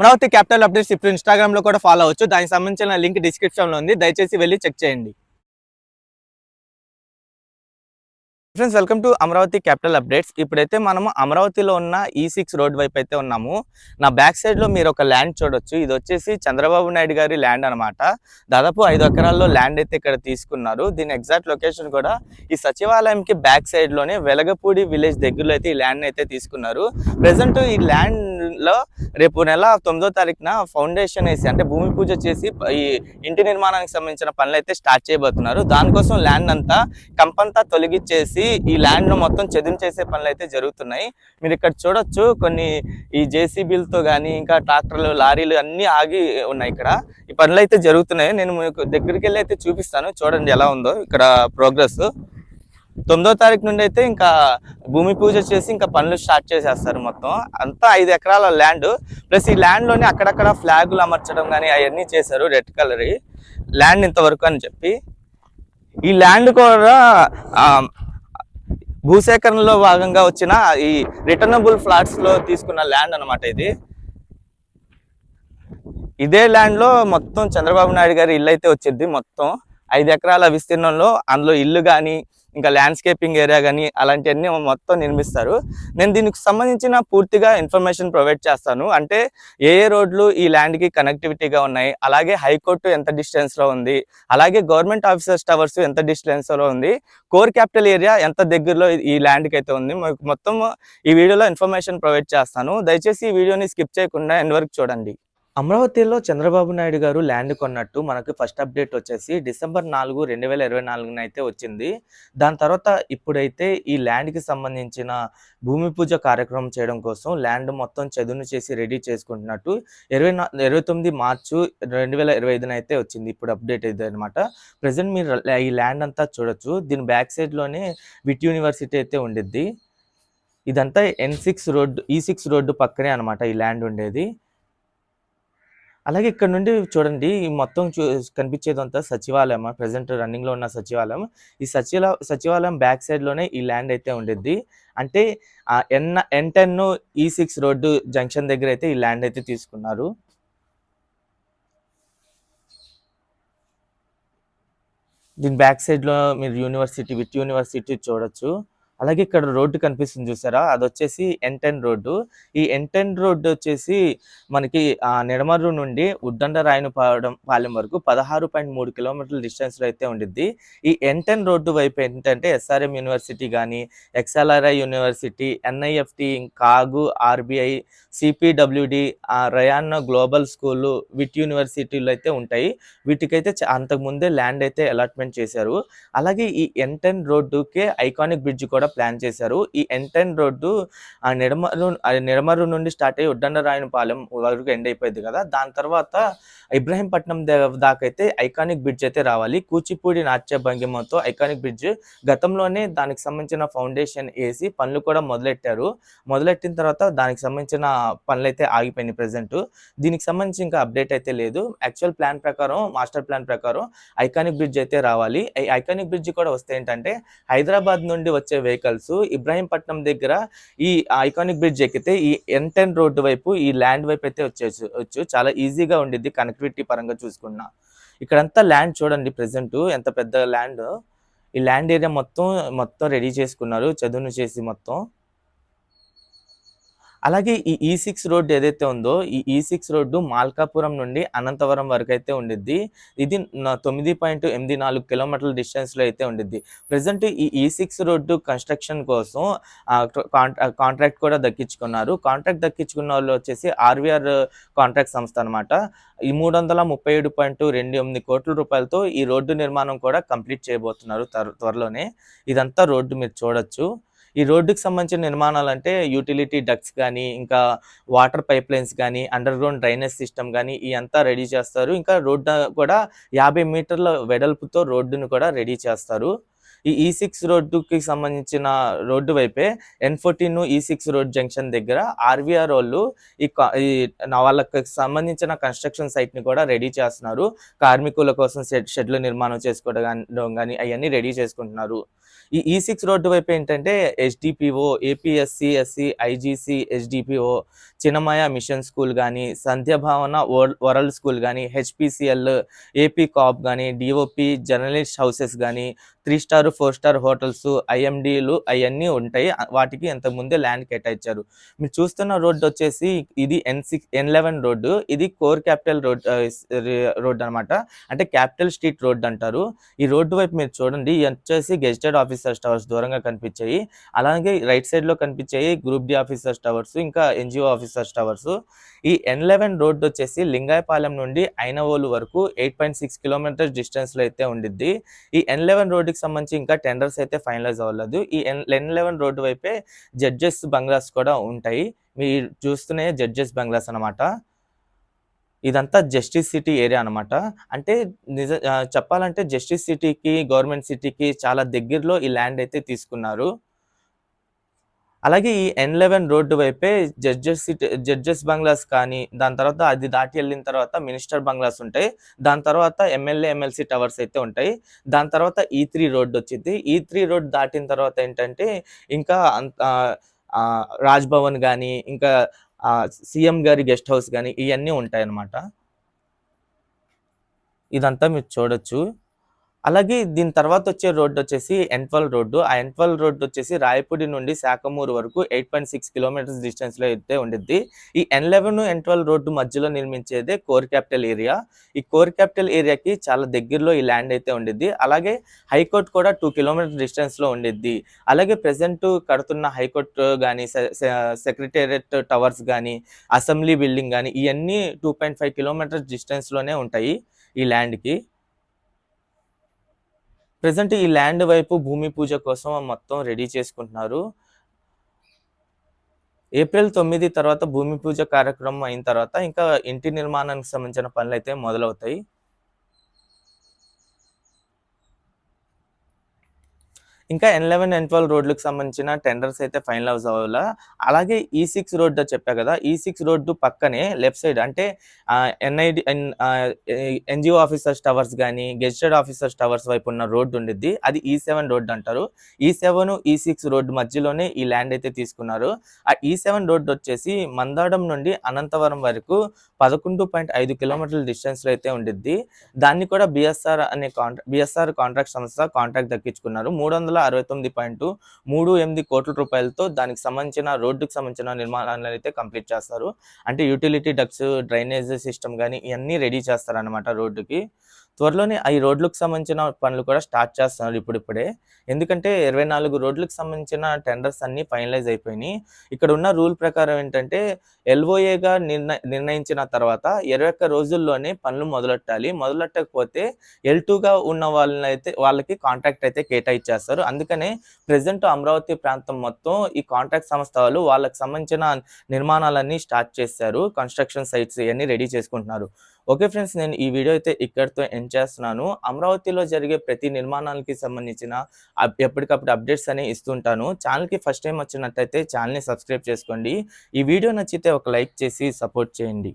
Amaravati capital updates ఇప్పుడు ఇన్స్టాగ్రామ్లో కూడా ఫాలో అవ్వచ్చు. దానికి సంబంధించిన లింక్ డిస్క్రిప్షన్లో ఉంది. దయచేసి వెళ్ళి చెక్ చేయండి. Friends welcome to Amaravati capital updates. ఇప్పుడైతే మనము అమరావతిలో ఉన్న e ఈ సిక్స్ రోడ్ వైపు అయితే ఉన్నాము. నా బ్యాక్ సైడ్లో మీరు ఒక ల్యాండ్ చూడొచ్చు. ఇది వచ్చేసి చంద్రబాబు నాయుడు గారి ల్యాండ్ అన్నమాట. దాదాపు ఐదు ఎకరాల్లో ల్యాండ్ అయితే ఇక్కడ తీసుకున్నారు. దీని ఎగ్జాక్ట్ లొకేషన్ కూడా ఈ సచివాలయంకి బ్యాక్ సైడ్లోనే వెలగపూడి విలేజ్ దగ్గరలో అయితే ఈ ల్యాండ్ అయితే తీసుకున్నారు. ప్రెసెంట్ ఈ ల్యాండ్ లో రేపు నెల తొమ్మిదో తారీఖున ఫౌండేషన్ వేసి అంటే భూమి పూజ చేసి ఈ ఇంటి నిర్మాణానికి సంబంధించిన పనులు అయితే స్టార్ట్ చేయబోతున్నారు. దానికోసం ల్యాండ్ అంతా కంపంతా తొలగించేసి ఈ ల్యాండ్ను మొత్తం చదును చేసే పనులు అయితే జరుగుతున్నాయి. మీరు ఇక్కడ చూడొచ్చు కొన్ని ఈ జేసీబీలతో కానీ ఇంకా ట్రాక్టర్లు లారీలు అన్ని ఆగి ఉన్నాయి ఇక్కడ. ఈ పనులు అయితే జరుగుతున్నాయి. నేను మీకు దగ్గరికి వెళ్ళి అయితే చూపిస్తాను. చూడండి ఎలా ఉందో ఇక్కడ ప్రోగ్రెస్. తొమ్మిదో తారీఖు నుండి అయితే ఇంకా భూమి పూజ చేసి ఇంకా పనులు స్టార్ట్ చేసేస్తారు మొత్తం. అంతా ఐదు ఎకరాల ల్యాండ్. ప్లస్ ఈ ల్యాండ్లోనే అక్కడక్కడ ఫ్లాగులు అమర్చడం కానీ అవన్నీ చేశారు రెడ్ కలర్. ల్యాండ్ ఇంతవరకు అని చెప్పి. ఈ ల్యాండ్ కూడా భూసేకరణలో భాగంగా వచ్చిన ఈ రిటర్నబుల్ ఫ్లాట్స్లో తీసుకున్న ల్యాండ్ అన్నమాట ఇది. ఇదే ల్యాండ్లో మొత్తం చంద్రబాబు నాయుడు గారి ఇల్లు అయితే వచ్చింది మొత్తం. ఐదు ఎకరాల విస్తీర్ణంలో అందులో ఇల్లు కానీ ఇంకా ల్యాండ్స్కేపింగ్ ఏరియా కానీ అలాంటివన్నీ మొత్తం నిర్మిస్తారు. నేను దీనికి సంబంధించిన పూర్తిగా ఇన్ఫర్మేషన్ ప్రొవైడ్ చేస్తాను. అంటే ఏ ఏ రోడ్లు ఈ ల్యాండ్కి కనెక్టివిటీగా ఉన్నాయి అలాగే హైకోర్టు ఎంత డిస్టెన్స్లో ఉంది అలాగే గవర్నమెంట్ ఆఫీసర్స్ టవర్స్ ఎంత డిస్టెన్స్లో ఉంది కోర్ క్యాపిటల్ ఏరియా ఎంత దగ్గరలో ఈ ల్యాండ్కి అయితే ఉంది మొత్తం ఈ వీడియోలో ఇన్ఫర్మేషన్ ప్రొవైడ్ చేస్తాను. దయచేసి ఈ వీడియోని స్కిప్ చేయకుండా ఎండ్ వరకు చూడండి. అమరావతిలో చంద్రబాబు నాయుడు గారు ల్యాండ్ కొన్నట్టు మనకు ఫస్ట్ అప్డేట్ వచ్చేసి డిసెంబర్ నాలుగు రెండు వేల ఇరవై నాలుగున అయితే వచ్చింది. దాని తర్వాత ఇప్పుడైతే ఈ ల్యాండ్కి సంబంధించిన భూమి పూజ కార్యక్రమం చేయడం కోసం ల్యాండ్ మొత్తం చదును చేసి రెడీ చేసుకుంటున్నట్టు ఇరవై నా ఇరవై తొమ్మిది మార్చు రెండు వేల ఇరవై ఐదున అయితే వచ్చింది ఇప్పుడు అప్డేట్ ఇది అనమాట ప్రజెంట్ మీరు ఈ ల్యాండ్ అంతా చూడొచ్చు. దీని బ్యాక్ సైడ్లోనే విట్ యూనివర్సిటీ అయితే ఉండిద్ది. ఇదంతా N six road e E six road పక్కనే అనమాట ఈ ల్యాండ్ ఉండేది. అలాగే ఇక్కడ నుండి చూడండి ఈ మొత్తం చూ కనిపించేదంతా సచివాలయం ప్రజెంట్ రన్నింగ్లో ఉన్న సచివాలయం. ఈ సచివాల సచివాలయం బ్యాక్ సైడ్లోనే ఈ ల్యాండ్ అయితే ఉండిద్ది. అంటే N N ten E six road junction దగ్గర అయితే ఈ ల్యాండ్ అయితే తీసుకున్నారు. దీని బ్యాక్ సైడ్లో మీరు యూనివర్సిటీ విత్ యూనివర్సిటీ చూడొచ్చు. అలాగే ఇక్కడ రోడ్డు కనిపిస్తుంది చూసారా? అది వచ్చేసి ఎన్ టెన్ రోడ్డు. ఈ ఎన్ టెన్ రోడ్డు వచ్చేసి మనకి నిడమర్రు నుండి ఉద్దండ రాయనపాలెం పాలెం వరకు పదహారు పాయింట్ మూడు కిలోమీటర్ల డిస్టెన్స్లో అయితే ఉండిద్ది. ఈ ఎన్ టెన్ రోడ్డు వైపు ఏంటంటే ఎస్ఆర్ఎం యూనివర్సిటీ కానీ ఎక్స్ఎల్ఆర్ఐ యూనివర్సిటీ ఎన్ఐఎఫ్టి కాగు RBI CPWD Ryan global school VIT యూనివర్సిటీలు అయితే ఉంటాయి. వీటికైతే అంతకుముందే ల్యాండ్ అయితే అలాట్మెంట్ చేశారు. అలాగే ఈ ఎన్ టెన్ రోడ్డుకే ఐకానిక్ బ్రిడ్జ్ కూడా ప్లాన్ చేశారు. ఈ ఎన్ టెన్ రోడ్డు ఆ నిడమరు నిడమరు నుండి స్టార్ట్ అయ్యి ఉడ్డండరాయనపాలెం వరకు ఎండ్ అయిపోయింది కదా. దాని తర్వాత ఇబ్రహీంపట్నం దా- దాకైతే ఐకానిక్ బ్రిడ్జ్ అయితే రావాలి. కూచిపూడి నాట్య భంగిమతో ఐకానిక్ బ్రిడ్జ్ గతంలోనే దానికి సంబంధించిన ఫౌండేషన్ వేసి పనులు కూడా మొదలెట్టారు. మొదలెట్టిన తర్వాత దానికి సంబంధించిన పనులు అయితే ఆగిపోయినాయి ప్రజెంట్. దీనికి సంబంధించి ఇంకా అప్డేట్ అయితే లేదు. యాక్చువల్ ప్లాన్ ప్రకారం మాస్టర్ ప్లాన్ ప్రకారం ఐకానిక్ బ్రిడ్జ్ అయితే రావాలి. ఈ ఐకానిక్ బ్రిడ్జ్ కూడా వస్తే ఏంటంటే హైదరాబాద్ నుండి వచ్చే వెహికల్స్ ఇబ్రాహీంపట్నం దగ్గర ఈ ఐకానిక్ బ్రిడ్జ్ ఎక్కితే ఈ ఎన్ టెన్ రోడ్డు వైపు ఈ ల్యాండ్ వైపు అయితే వచ్చేసి చాలా ఈజీగా ఉండిద్ది కనెక్టివిటీ పరంగా చూసుకున్నా. ఇక్కడంతా ల్యాండ్ చూడండి ప్రెసెంట్ ఎంత పెద్ద ల్యాండ్ ఈ ల్యాండ్ ఏరియా మొత్తం మొత్తం రెడీ చేసుకున్నారు. చదువును చేసి మొత్తం. అలాగే ఈ e ఈ సిక్స్ రోడ్డు ఏదైతే ఉందో ఈ e E six road Malkapuram నుండి అనంతవరం వరకు అయితే ఉండిద్ది. ఇది తొమ్మిది పాయింట్ ఎనిమిది నాలుగు కిలోమీటర్ల డిస్టెన్స్లో అయితే ఉండిద్ది. ప్రజెంట్ ఈ e E six road construction కోసం కాంట్రాక్ట్ కూడా దక్కించుకున్నారు. కాంట్రాక్ట్ దక్కించుకున్న వాళ్ళు వచ్చేసి ఆర్వీఆర్ కాంట్రాక్ట్ సంస్థ అనమాట ఈ మూడు వందల ముప్పై ఏడు పాయింట్ రెండు ఎనిమిది కోట్ల రూపాయలతో ఈ రోడ్డు నిర్మాణం కూడా కంప్లీట్ చేయబోతున్నారు త్వర- త్వరలోనే. ఇదంతా రోడ్డు మీరు చూడొచ్చు. ఈ రోడ్డుకి సంబంధించిన నిర్మాణాలు అంటే యూటిలిటీ డక్స్ కానీ ఇంకా వాటర్ పైప్ లైన్స్ కానీ అండర్ గ్రౌండ్ డ్రైనేజ్ సిస్టమ్ కానీ ఈ అంతా రెడీ చేస్తారు. ఇంకా రోడ్డు కూడా యాభై మీటర్ల వెడల్పుతో రోడ్డును కూడా రెడీ చేస్తారు. ఈ e ఈ సిక్స్ రోడ్డుకి సంబంధించిన రోడ్డు వైపే N fourteen E six road junction దగ్గర ఆర్వీఆర్ వాళ్ళు ఈ వాళ్ళకి సంబంధించిన కన్స్ట్రక్షన్ సైట్ని కూడా రెడీ చేస్తున్నారు. కార్మికుల కోసం షెడ్ షెడ్లు నిర్మాణం చేసుకోవడం కానీ అవన్నీ రెడీ చేసుకుంటున్నారు. ఈ e ఈ సిక్స్ రోడ్డు వైపు ఏంటంటే HDPO APSC SC IGC HDPO Chinmaya mission school కానీ సంధ్యభావన వరల్డ్ వరల్డ్ స్కూల్ కానీ హెచ్పిసిఎల్ ఏపీ కాప్ కానీ డిఓపి జర్నలిస్ట్ హౌసెస్ కానీ three star four star hotels ఐఎండీలు అవన్నీ ఉంటాయి. వాటికి ఇంత ముందే ల్యాండ్ కేటాయించారు. మీరు చూస్తున్న రోడ్డు వచ్చేసి ఇది N six N eleven road. ఇది కోర్ క్యాపిటల్ రోడ్ రోడ్ అన్నమాట. అంటే క్యాపిటల్ స్ట్రీట్ రోడ్ అంటారు. ఈ రోడ్డు వైపు మీరు చూడండి. వచ్చేసి గెజిటెడ్ ఆఫీసర్స్ టవర్స్ దూరంగా కనిపించాయి. అలాగే రైట్ సైడ్లో కనిపించాయి గ్రూప్ డి ఆఫీసర్స్ టవర్స్ ఇంకా ఎన్జిఓ ఆఫీసర్స్ టవర్స్. ఈ ఎన్ లెవెన్ రోడ్ వచ్చేసి లింగాయపాలెం నుండి ఐనవోలు వరకు ఎయిట్ పాయింట్ సిక్స్ కిలోమీటర్స్ డిస్టెన్స్లో అయితే ఉండిద్ది. ఈ ఎన్ లెవెన్ రోడ్డుకి సంబంధించి ఇంకా టెండర్స్ అయితే ఫైనలైజ్ అవ్వలేదు. ఈ ఎన్ లెవెన్ రోడ్డు వైపే జడ్జెస్ బంగ్లాస్ కూడా ఉంటాయి. మీరు చూస్తూనే జడ్జెస్ బంగ్లాస్ అనమాట ఇదంతా జస్టిస్ సిటీ ఏరియా అనమాట అంటే నిజ చెప్పాలంటే జస్టిస్ సిటీకి గవర్నమెంట్ సిటీకి చాలా దగ్గరలో ఈ ల్యాండ్ అయితే తీసుకున్నారు. అలాగే ఈ ఎన్ లెవెన్ రోడ్డు వైపే జడ్జెస్ సిటీ జడ్జెస్ బంగ్లాస్ కానీ దాని తర్వాత అది దాటి వెళ్ళిన తర్వాత మినిస్టర్ బంగ్లాస్ ఉంటాయి. దాని తర్వాత ఎమ్మెల్యే ఎమ్మెల్సీ టవర్స్ అయితే ఉంటాయి. దాని తర్వాత ఈ త్రీ రోడ్ వచ్చింది. ఈ త్రీ రోడ్ దాటిన తర్వాత ఏంటంటే ఇంకా రాజ్భవన్ రాజ్ భవన్ కానీ ఇంకా సీఎం గారి గెస్ట్ హౌస్ కానీ ఇవన్నీ ఉంటాయి అన్నమాట ఇదంతా మీరు చూడొచ్చు. అలాగే దీని తర్వాత వచ్చే రోడ్డు వచ్చేసి ఎన్ట్వల్ రోడ్డు. ఆ ఎన్ట్వల్ రోడ్డు వచ్చేసి రాయపూడి నుండి శాఖమూరు వరకు ఎయిట్ పాయింట్ సిక్స్ కిలోమీటర్స్ డిస్టెన్స్లో అయితే ఉండిద్ది. ఈ ఎన్ లెవెన్ ఎన్ట్వల్ రోడ్డు మధ్యలో నిర్మించేదే కోర్ క్యాపిటల్ ఏరియా ఈ కోర్ క్యాపిటల్ ఏరియాకి చాలా దగ్గరలో ఈ ల్యాండ్ అయితే ఉండిద్ది. అలాగే హైకోర్టు కూడా టూ కిలోమీటర్ డిస్టెన్స్లో ఉండిద్ది. అలాగే ప్రెసెంట్ కడుతున్న హైకోర్టు కానీ సెక్రటేరియట్ టవర్స్ కానీ అసెంబ్లీ బిల్డింగ్ కానీ ఇవన్నీ టూ పాయింట్ ఫైవ్ కిలోమీటర్స్ డిస్టెన్స్లోనే ఉంటాయి ఈ ల్యాండ్కి ప్రజెంట్ ఈ ల్యాండ్ వైపు భూమి పూజ కోసం మొత్తం రెడీ చేసుకుంటున్నారు. ఏప్రిల్ తొమ్మిది తర్వాత భూమి పూజ కార్యక్రమం అయిన తర్వాత ఇంకా ఇంటి నిర్మాణానికి సంబంధించిన పనులు అయితే మొదలవుతాయి. ఇంకా ఎన్ లెవెన్ ఎన్ ట్వెల్వ్ రోడ్లకు సంబంధించిన టెండర్స్ అయితే ఫైనల్ అవ్వాలా? అలాగే ఈ సిక్స్ రోడ్ చెప్పా కదా e ఈ సిక్స్ రోడ్డు పక్కనే లెఫ్ట్ సైడ్ అంటే ఎన్ఐడి ఎన్జిఓ ఆఫీసర్స్ టవర్స్ కానీ గెజిటెడ్ ఆఫీసర్స్ టవర్స్ వైపు ఉన్న రోడ్డు ఉండిద్ది. అది e ఈ సెవెన్ రోడ్డు అంటారు. ఈ సెవెన్ ఈ సిక్స్ రోడ్డు మధ్యలోనే ఈ ల్యాండ్ అయితే తీసుకున్నారు. ఆ e ఈ సెవెన్ రోడ్డు వచ్చేసి మందాడం నుండి అనంతవరం వరకు పదకొండు పాయింట్ ఐదు కిలోమీటర్ల డిస్టెన్స్లో అయితే ఉండిద్ది. దాన్ని కూడా బిఎస్ఆర్ అనే కాంట్రా బిఎస్ఆర్ కాంట్రాక్ట్ సంస్థ కాంట్రాక్ట్ దక్కించుకున్నారు. మూడు వందల అరవై తొమ్మిది పాయింట్ మూడు ఎనిమిది కోట్ల రూపాయలతో దానికి సంబంధించిన రోడ్డుకు సంబంధించిన నిర్మాణాలను అయితే కంప్లీట్ చేస్తారు. అంటే యూటిలిటీ డక్స్ డ్రైనేజ్ సిస్టమ్ కానీ ఇవన్నీ రెడీ చేస్తారన్నమాట రోడ్డుకి. త్వరలోనే ఈ రోడ్లకు సంబంధించిన పనులు కూడా స్టార్ట్ చేస్తున్నారు ఇప్పుడిప్పుడే. ఎందుకంటే ఇరవై నాలుగు రోడ్లకు సంబంధించిన టెండర్స్ అన్ని ఫైనలైజ్ అయిపోయినాయి. ఇక్కడ ఉన్న రూల్ ప్రకారం ఏంటంటే ఎల్ఓఏగా నిర్ణ నిర్ణయించిన తర్వాత ఇరవై ఒక్క రోజుల్లోనే పనులు మొదలెట్టాలి. మొదలెట్టకపోతే ఎల్ టూగా ఉన్న వాళ్ళని అయితే వాళ్ళకి కాంట్రాక్ట్ అయితే కేటాయించేస్తారు అందుకనే ప్రజెంట్ అమరావతి ప్రాంతం మొత్తం ఈ కాంట్రాక్ట్ సంస్థ వాళ్ళు వాళ్ళకి సంబంధించిన నిర్మాణాలన్నీ స్టార్ట్ చేశారు. కన్స్ట్రక్షన్ సైట్స్ ఇవన్నీ రెడీ చేసుకుంటున్నారు. ఓకే ఫ్రెండ్స్ నేను ఈ వీడియో అయితే ఇక్కడితో ఎండ్ చేస్తున్నాను. అమరావతిలో జరిగే ప్రతి నిర్మాణాలకి సంబంధించిన అప్- ఎప్పటికప్పుడు అప్డేట్స్ అనేవి ఇస్తుంటాను. ఛానల్కి ఫస్ట్ టైం వచ్చినట్టయితే ఛానల్ని సబ్స్క్రైబ్ చేసుకోండి. ఈ వీడియో నచ్చితే ఒక లైక్ చేసి సపోర్ట్ చేయండి.